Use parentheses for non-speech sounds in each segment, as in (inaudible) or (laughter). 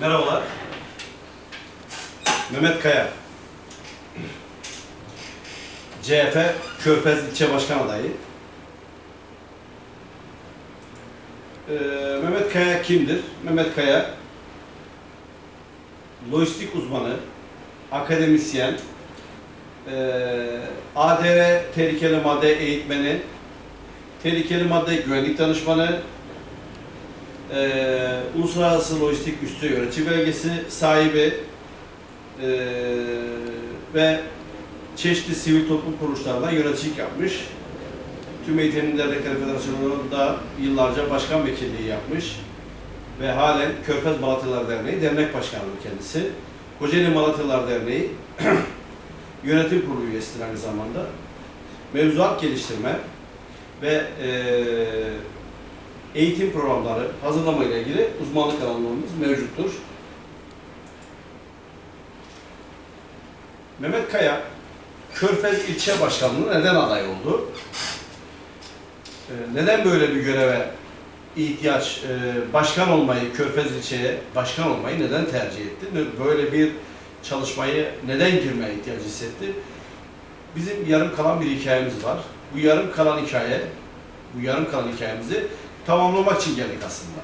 Merhabalar. Mehmet Kaya. CHP Körfez İlçe Başkan Adayı. Ee, Mehmet Kaya kimdir? Mehmet Kaya lojistik uzmanı, akademisyen, ee, ADR tehlikeli madde eğitmeni, tehlikeli madde güvenlik danışmanı, ee, uluslararası lojistik üstü yönetici belgesi sahibi ee, ve çeşitli sivil toplum kuruluşlarında yöneticilik yapmış. Tüm Eğitim Dernekleri Federasyonu'nda yıllarca başkan vekilliği yapmış ve halen Körfez Malatyalar Derneği dernek başkanlığı kendisi. Kocaeli Malatyalar Derneği (clears throat) yönetim kurulu üyesidir aynı zamanda. Mevzuat geliştirme ve eee eğitim programları hazırlama ile ilgili uzmanlık alanlarımız mevcuttur. Mehmet Kaya, Körfez İlçe Başkanlığı neden aday oldu? Ee, Neden böyle bir göreve ihtiyaç, e, başkan olmayı, Körfez ilçeye başkan olmayı neden tercih etti? Böyle bir çalışmayı neden girmeye ihtiyacı hissetti? Bizim yarım kalan bir hikayemiz var. Bu yarım kalan hikaye, bu yarım kalan hikayemizi tamamlamak için geldik aslında.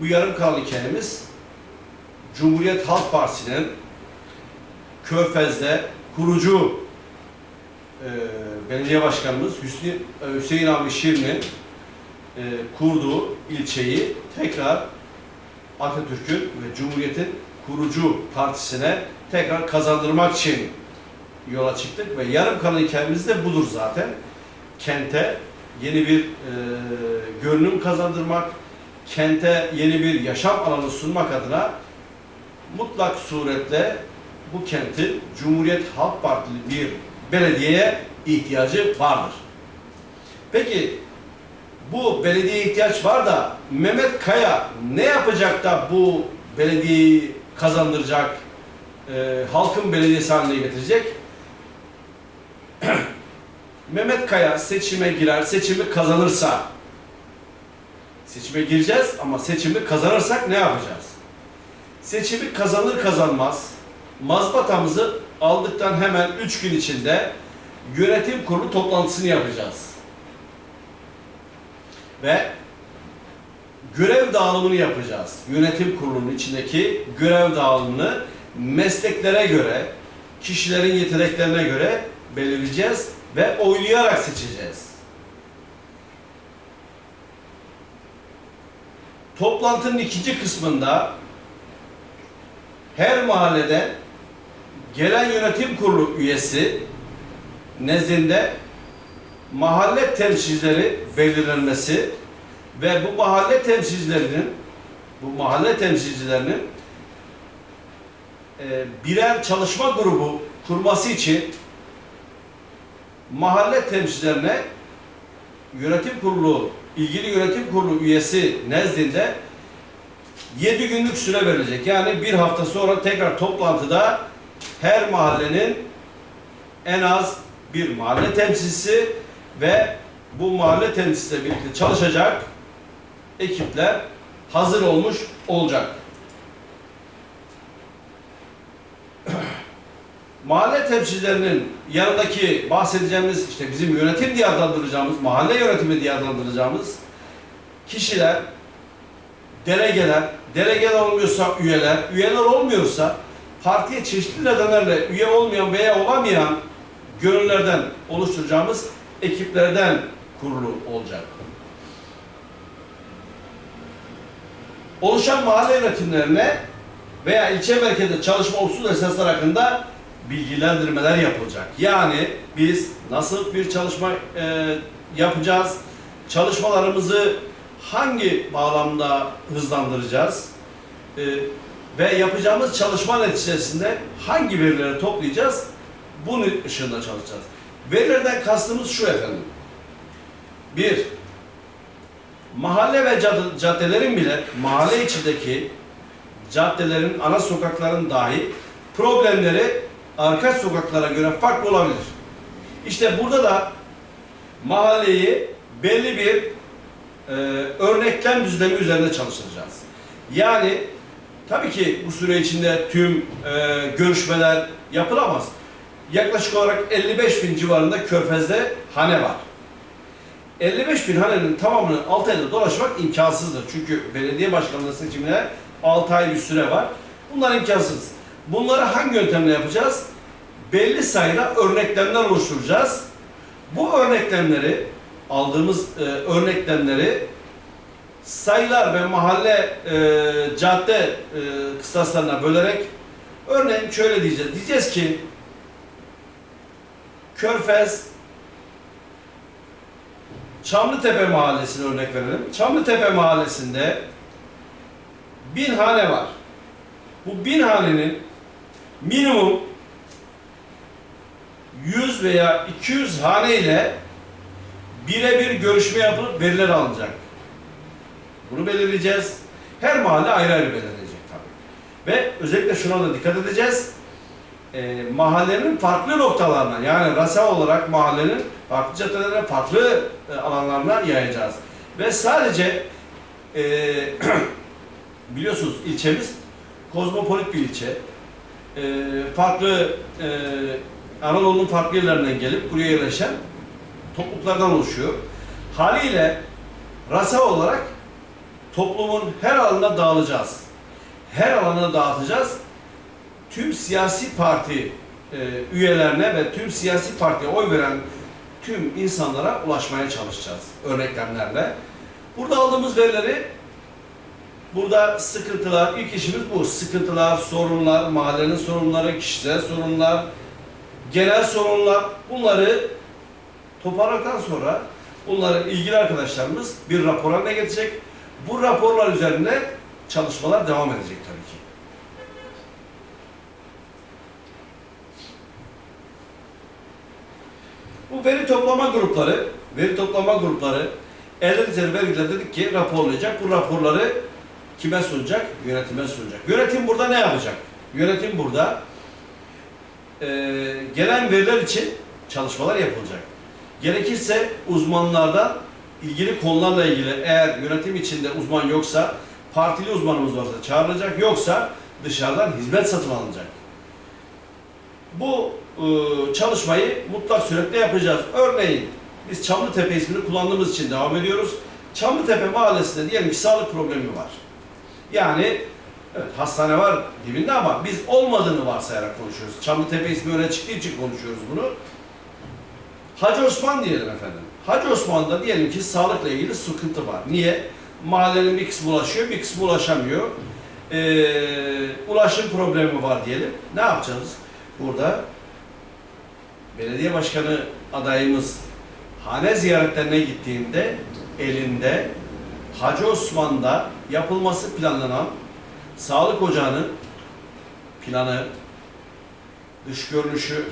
Bu yarım kalan hikayemiz Cumhuriyet Halk Partisi'nin Körfez'de kurucu e, belediye başkanımız Hüsnü, e, Hüseyin Avni Şirin'in e, kurduğu ilçeyi tekrar Atatürk'ün ve Cumhuriyet'in kurucu partisine tekrar kazandırmak için yola çıktık ve yarım kalan hikayemiz de budur zaten. Kente yeni bir e, görünüm kazandırmak, kente yeni bir yaşam alanı sunmak adına mutlak suretle bu kentin Cumhuriyet Halk Partili bir belediyeye ihtiyacı vardır. Peki bu belediyeye ihtiyaç var da Mehmet Kaya ne yapacak da bu belediyeyi kazandıracak, e, halkın belediyesi haline getirecek? Mehmet Kaya seçime girer, seçimi kazanırsa seçime gireceğiz ama seçimi kazanırsak ne yapacağız? Seçimi kazanır kazanmaz mazbatamızı aldıktan hemen 3 gün içinde yönetim kurulu toplantısını yapacağız. Ve görev dağılımını yapacağız. Yönetim kurulunun içindeki görev dağılımını mesleklere göre, kişilerin yeteneklerine göre belirleyeceğiz ve oylayarak seçeceğiz. Toplantının ikinci kısmında her mahallede gelen yönetim kurulu üyesi nezdinde mahalle temsilcileri belirlenmesi ve bu mahalle temsilcilerinin bu mahalle temsilcilerinin e, birer çalışma grubu kurması için mahalle temsilcilerine yönetim kurulu ilgili yönetim kurulu üyesi nezdinde 7 günlük süre verilecek. Yani bir hafta sonra tekrar toplantıda her mahallenin en az bir mahalle temsilcisi ve bu mahalle temsilcisiyle birlikte çalışacak ekipler hazır olmuş olacak. Mahalle temsilcilerinin yanındaki bahsedeceğimiz işte bizim yönetim diye adlandıracağımız, mahalle yönetimi diye adlandıracağımız kişiler, delegeler, delegeler olmuyorsa üyeler, üyeler olmuyorsa partiye çeşitli nedenlerle üye olmayan veya olamayan gönüllerden oluşturacağımız ekiplerden kurulu olacak. Oluşan mahalle yönetimlerine veya ilçe merkezinde çalışma usul esaslar hakkında bilgilendirmeler yapılacak. Yani biz nasıl bir çalışma e, yapacağız? Çalışmalarımızı hangi bağlamda hızlandıracağız? E, ve yapacağımız çalışma neticesinde hangi verileri toplayacağız? Bunun ışığında çalışacağız. Verilerden kastımız şu efendim. Bir, mahalle ve cad- caddelerin bile mahalle içindeki caddelerin, ana sokakların dahi problemleri arka sokaklara göre farklı olabilir. İşte burada da mahalleyi belli bir e, örneklem düzlemi üzerinde çalıştıracağız. Yani Tabii ki bu süre içinde tüm e, görüşmeler yapılamaz. Yaklaşık olarak 55 bin civarında Körfez'de hane var. 55 bin hanenin tamamını 6 ayda dolaşmak imkansızdır. Çünkü belediye başkanlığı seçimine 6 ay bir süre var. Bunlar imkansız. Bunları hangi yöntemle yapacağız? Belli sayıda örneklemler oluşturacağız. Bu örneklemleri, aldığımız e, örneklemleri sayılar ve mahalle, e, cadde e, kıstaslarına bölerek örneğin şöyle diyeceğiz. Diyeceğiz ki Körfez Çamlıtepe Mahallesi'ne örnek verelim. Çamlıtepe Mahallesi'nde bin hane var. Bu bin hanenin minimum 100 veya 200 hane ile birebir görüşme yapılıp veriler alınacak. Bunu belirleyeceğiz. Her mahalle ayrı ayrı belirleyecek tabii. Ve özellikle şuna da dikkat edeceğiz. Ee, mahallenin farklı noktalarına yani rasa olarak mahallenin farklı caddelerine, farklı e, alanlarına yayacağız. Ve sadece e, (clears throat) biliyorsunuz ilçemiz kozmopolit bir ilçe. E, farklı e, Anadolu'nun farklı yerlerinden gelip buraya yerleşen topluluklardan oluşuyor. Haliyle rasa olarak toplumun her alanına dağılacağız. Her alana dağıtacağız. Tüm siyasi parti e, üyelerine ve tüm siyasi partiye oy veren tüm insanlara ulaşmaya çalışacağız örneklemlerle. Burada aldığımız verileri burada sıkıntılar, ilk işimiz bu. Sıkıntılar, sorunlar, mahallenin sorunları, kişisel sorunlar, genel sorunlar bunları toparladıktan sonra bunları ilgili arkadaşlarımız bir rapor haline getirecek. Bu raporlar üzerine çalışmalar devam edecek tabii ki. Bu veri toplama grupları, veri toplama grupları elde edilen verileri dedik ki raporlayacak. Bu raporları kime sunacak? Yönetime sunacak. Yönetim burada ne yapacak? Yönetim burada e, gelen veriler için çalışmalar yapılacak. Gerekirse uzmanlardan ilgili konularla ilgili eğer yönetim içinde uzman yoksa partili uzmanımız varsa çağrılacak yoksa dışarıdan hizmet satın alınacak. Bu e, çalışmayı mutlak suretle yapacağız. Örneğin biz Çamlıtepe ismini kullandığımız için devam ediyoruz. Çamlıtepe mahallesinde diyelim ki sağlık problemi var. Yani evet hastane var dibinde ama biz olmadığını varsayarak konuşuyoruz. Çamlıtepe ismi öne çıktığı için konuşuyoruz bunu. Hacı Osman diyelim efendim. Hacı Osman'da diyelim ki sağlıkla ilgili sıkıntı var. Niye? Mahallenin bir kısmı ulaşıyor, bir kısmı ulaşamıyor. Ee, ulaşım problemi var diyelim. Ne yapacağız? Burada belediye başkanı adayımız hane ziyaretlerine gittiğinde elinde Hacı Osman'da yapılması planlanan sağlık ocağının planı, dış görünüşü,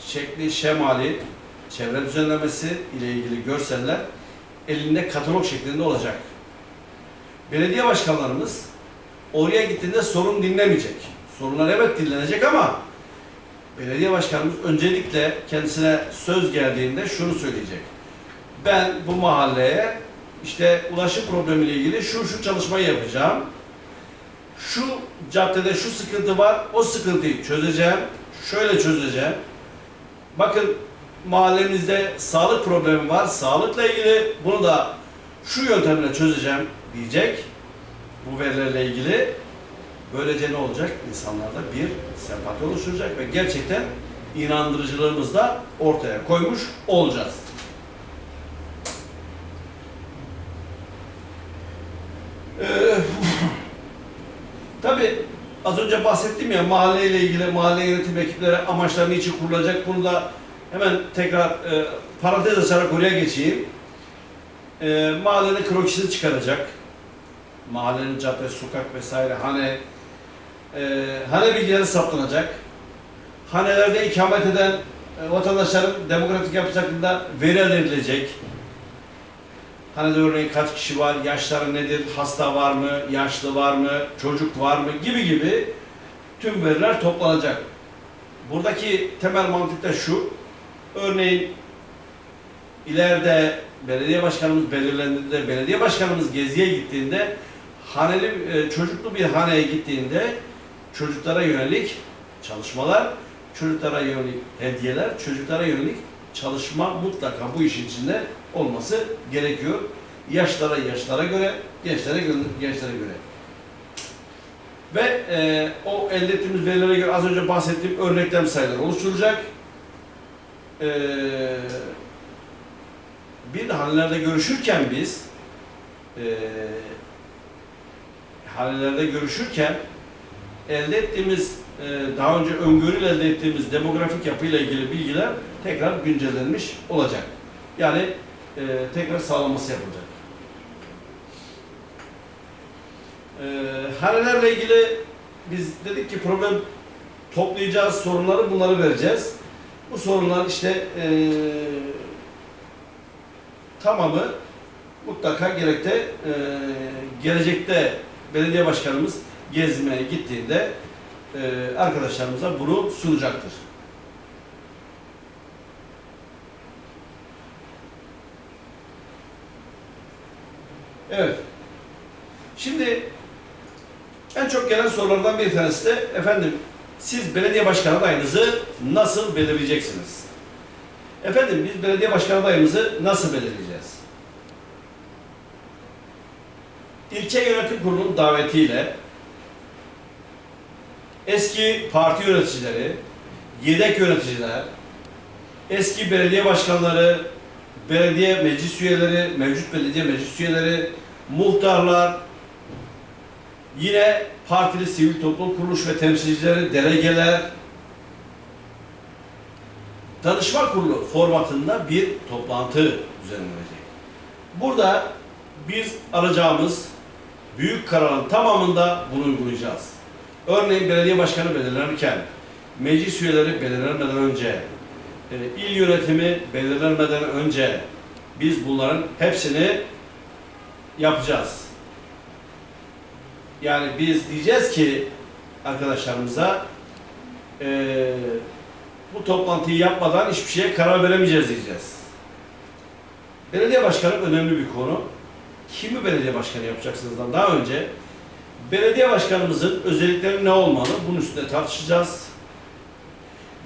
şekli, şemali, çevre düzenlemesi ile ilgili görseller elinde katalog şeklinde olacak. Belediye başkanlarımız oraya gittiğinde sorun dinlemeyecek. Sorunlar evet dinlenecek ama belediye başkanımız öncelikle kendisine söz geldiğinde şunu söyleyecek. Ben bu mahalleye işte ulaşım problemiyle ilgili şu şu çalışmayı yapacağım. Şu caddede şu sıkıntı var, o sıkıntıyı çözeceğim. Şöyle çözeceğim. Bakın mahallemizde sağlık problemi var. Sağlıkla ilgili bunu da şu yöntemle çözeceğim diyecek. Bu verilerle ilgili böylece ne olacak? İnsanlarda bir sempati oluşturacak ve gerçekten inandırıcılığımızı da ortaya koymuş olacağız. Ee, Tabii az önce bahsettim ya mahalleyle ilgili mahalle yönetim ekipleri amaçları niçin kurulacak bunu da hemen tekrar e, parantez açarak oraya geçeyim. E, mahallenin krokisini çıkaracak. Mahallenin cadde, sokak vesaire hane e, hane bilgileri saptanacak. Hanelerde ikamet eden e, vatandaşların demokratik yapısı hakkında veri elde edilecek. Hanede örneğin kaç kişi var, yaşları nedir, hasta var mı, yaşlı var mı, çocuk var mı gibi gibi tüm veriler toplanacak. Buradaki temel mantık da şu. Örneğin ileride belediye başkanımız belirlendiğinde, belediye başkanımız geziye gittiğinde haneli, e, çocuklu bir haneye gittiğinde çocuklara yönelik çalışmalar, çocuklara yönelik hediyeler, çocuklara yönelik çalışma mutlaka bu işin içinde olması gerekiyor. Yaşlara yaşlara göre, gençlere gö- gençlere göre. Ve e, o elde ettiğimiz verilere göre az önce bahsettiğim örneklem sayıları oluşturacak. E, bir de hanelerde görüşürken biz e, hanelerde görüşürken elde ettiğimiz e, daha önce öngörüyle elde ettiğimiz demografik yapıyla ilgili bilgiler tekrar güncellenmiş olacak. Yani e, tekrar sağlanması yapılacak. E, hanelerle ilgili biz dedik ki problem toplayacağız sorunları bunları vereceğiz. Bu sorunlar işte e, tamamı mutlaka gerekte e, gelecekte belediye başkanımız gezmeye gittiğinde e, arkadaşlarımıza bunu sunacaktır. Evet. Şimdi en çok gelen sorulardan bir tanesi de efendim siz belediye başkan adayınızı nasıl belirleyeceksiniz? Efendim biz belediye başkan adayımızı nasıl belirleyeceğiz? İlçe yönetim kurulunun davetiyle eski parti yöneticileri, yedek yöneticiler, eski belediye başkanları, belediye meclis üyeleri, mevcut belediye meclis üyeleri, muhtarlar, yine partili sivil toplum kuruluş ve temsilcileri, delegeler, danışma kurulu formatında bir toplantı düzenlenecek. Burada biz alacağımız büyük kararın tamamında bunu uygulayacağız. Örneğin belediye başkanı belirlenirken, meclis üyeleri belirlenmeden önce, e, il yönetimi belirlenmeden önce biz bunların hepsini yapacağız. Yani biz diyeceğiz ki arkadaşlarımıza e, bu toplantıyı yapmadan hiçbir şeye karar veremeyeceğiz diyeceğiz. Belediye başkanı önemli bir konu. Kimi belediye başkanı yapacaksınızdan daha önce belediye başkanımızın özellikleri ne olmalı bunun üstünde tartışacağız.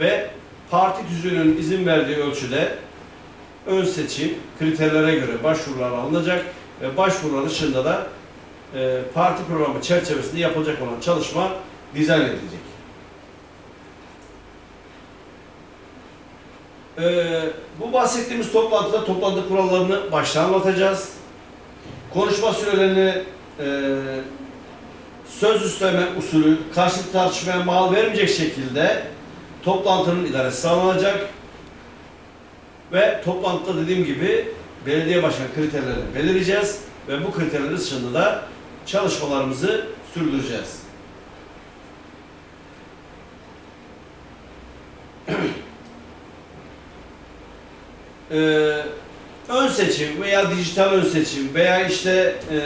Ve parti tüzüğünün izin verdiği ölçüde ön seçim kriterlere göre başvurular alınacak ve başvurular dışında da e, parti programı çerçevesinde yapılacak olan çalışma dizayn edilecek. Ee, bu bahsettiğimiz toplantıda toplantı kurallarını baştan anlatacağız. Konuşma sürelerini e, söz üstleme usulü karşılıklı tartışmaya mal vermeyecek şekilde toplantının idaresi sağlanacak. Ve toplantıda dediğim gibi belediye başkan kriterlerini belirleyeceğiz ve bu kriterler dışında da çalışmalarımızı sürdüreceğiz. (clears throat) Ee, ön seçim veya dijital ön seçim veya işte e,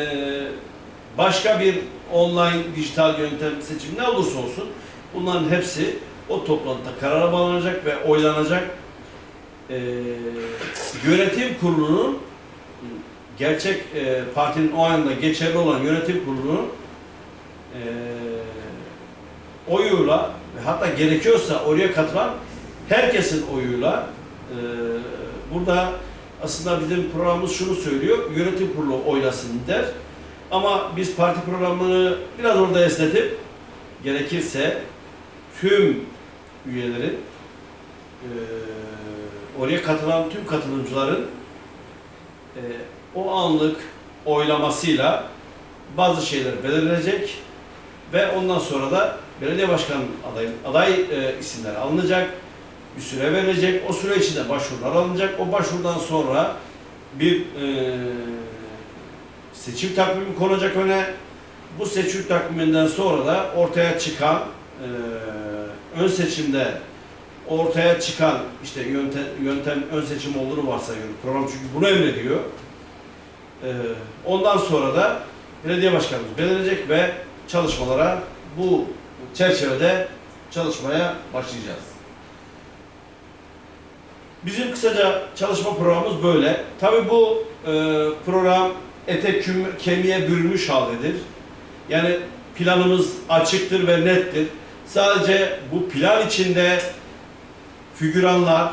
başka bir online dijital yöntem seçim ne olursa olsun bunların hepsi o toplantıda karara bağlanacak ve oylanacak. Ee, yönetim kurulunun gerçek e, partinin o anda geçerli olan yönetim kurulunun e, oyuyla hatta gerekiyorsa oraya katılan herkesin oyuyla e, burada aslında bizim programımız şunu söylüyor, yönetim kurulu oylasın der. Ama biz parti programını biraz orada esnetip gerekirse tüm üyelerin e, oraya katılan tüm katılımcıların e, o anlık oylamasıyla bazı şeyler belirlenecek ve ondan sonra da belediye başkan aday, aday e, isimler alınacak, bir süre verilecek, o süre içinde başvurular alınacak, o başvurudan sonra bir e, seçim takvimi konacak öne, bu seçim takviminden sonra da ortaya çıkan e, ön seçimde ortaya çıkan işte yöntem, yöntem ön seçim olduğunu varsayıyorum. Program çünkü bunu emrediyor. Ee, ondan sonra da belediye başkanımız belirleyecek ve çalışmalara bu çerçevede çalışmaya başlayacağız. Bizim kısaca çalışma programımız böyle. Tabii bu e, program ete küm- kemiğe bürünmüş haldedir. Yani planımız açıktır ve nettir. Sadece bu plan içinde figüranlar,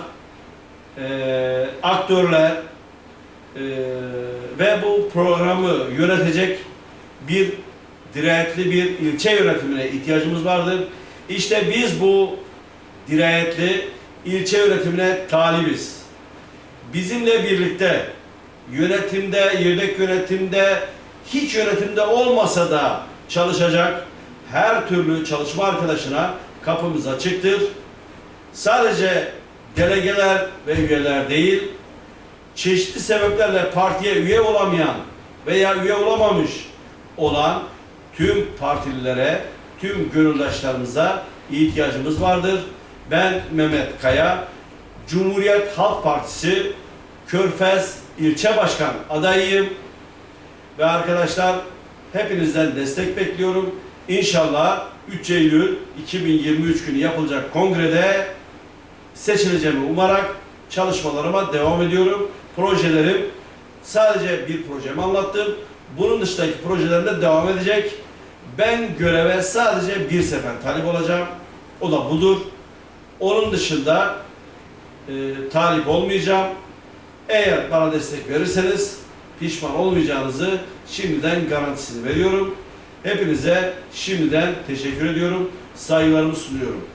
eee, aktörler eee, ve bu programı yönetecek bir dirayetli bir ilçe yönetimine ihtiyacımız vardır. İşte biz bu dirayetli ilçe yönetimine talibiz. Bizimle birlikte yönetimde, yedek yönetimde, hiç yönetimde olmasa da çalışacak her türlü çalışma arkadaşına kapımız açıktır. Sadece delegeler ve üyeler değil, çeşitli sebeplerle partiye üye olamayan veya üye olamamış olan tüm partililere, tüm gönüldaşlarımıza ihtiyacımız vardır. Ben Mehmet Kaya, Cumhuriyet Halk Partisi Körfez İlçe Başkan adayıyım. Ve arkadaşlar hepinizden destek bekliyorum. İnşallah 3 Eylül 2023 günü yapılacak kongrede seçileceğimi umarak çalışmalarıma devam ediyorum. Projelerim sadece bir projemi anlattım. Bunun dışındaki projelerim de devam edecek. Ben göreve sadece bir sefer talip olacağım. O da budur. Onun dışında e, talip olmayacağım. Eğer bana destek verirseniz pişman olmayacağınızı şimdiden garantisini veriyorum. Hepinize şimdiden teşekkür ediyorum. Saygılarımı sunuyorum.